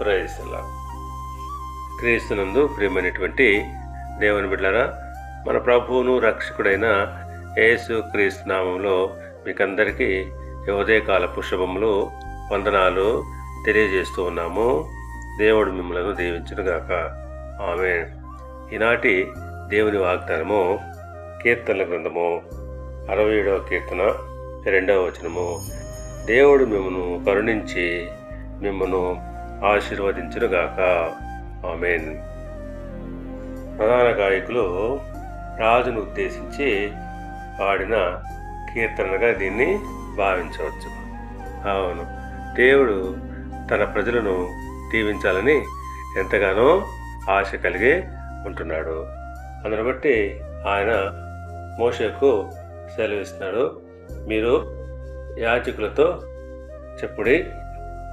ప్రయత్నిలా క్రీస్తునందు ప్రియమైనటువంటి దేవుని బిడ్డలారా మన ప్రభువును రక్షకుడైన యేసు క్రీస్తు నామంలో మీకందరికీ ఈ ఉదయకాల పుష్పములు వందనాలు తెలియజేస్తూ ఉన్నాము. దేవుడు మిమ్మలను దీవించునుగాక. ఆమె ఈనాటి దేవుని వాగ్దానము కీర్తనల గ్రంథము అరవై ఏడవ కీర్తన రెండవ వచనము. దేవుడు మిమ్మను కరుణించి మిమ్మను ఆశీర్వదించునుగాక. ఆమెన్. ప్రధాన గాయకులు రాజును ఉద్దేశించి పాడిన కీర్తనగా దీన్ని భావించవచ్చు. అవును. దేవుడు తన ప్రజలను దీవించాలని ఎంతగానో ఆశ కలిగి ఉంటున్నాడు. అందును బట్టి ఆయన మోషకు సెలవిస్తున్నాడు. మీరు యాజకులతో చెప్పుడి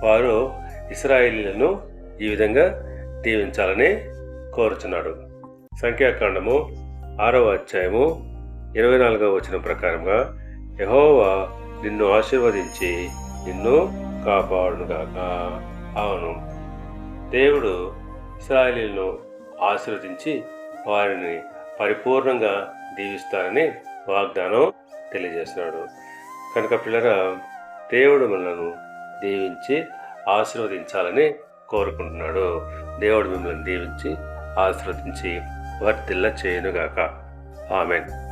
వారు ఇస్రాయిలీలను ఈ విధంగా దీవించాలని కోరుచున్నాడు. సంఖ్యాకాండము ఆరవ అధ్యాయము ఇరవై నాలుగవ వచనం ప్రకారంగా యహోవా నిన్ను ఆశీర్వదించి నిన్ను కాపాడునుగాక. అవును. దేవుడు ఇస్రాయలీలను ఆశీర్వదించి వారిని పరిపూర్ణంగా దీవిస్తారని వాగ్దానం తెలియజేస్తున్నాడు. కనుక పిల్లరా దేవుడు మనలను దీవించి ఆశీర్వదించాలని కోరుకుంటున్నాడు. దేవుడు మిమ్మల్ని దీవించి ఆశీర్వదించి వర్తిల్ల చేయనుగాక ఆమెన్.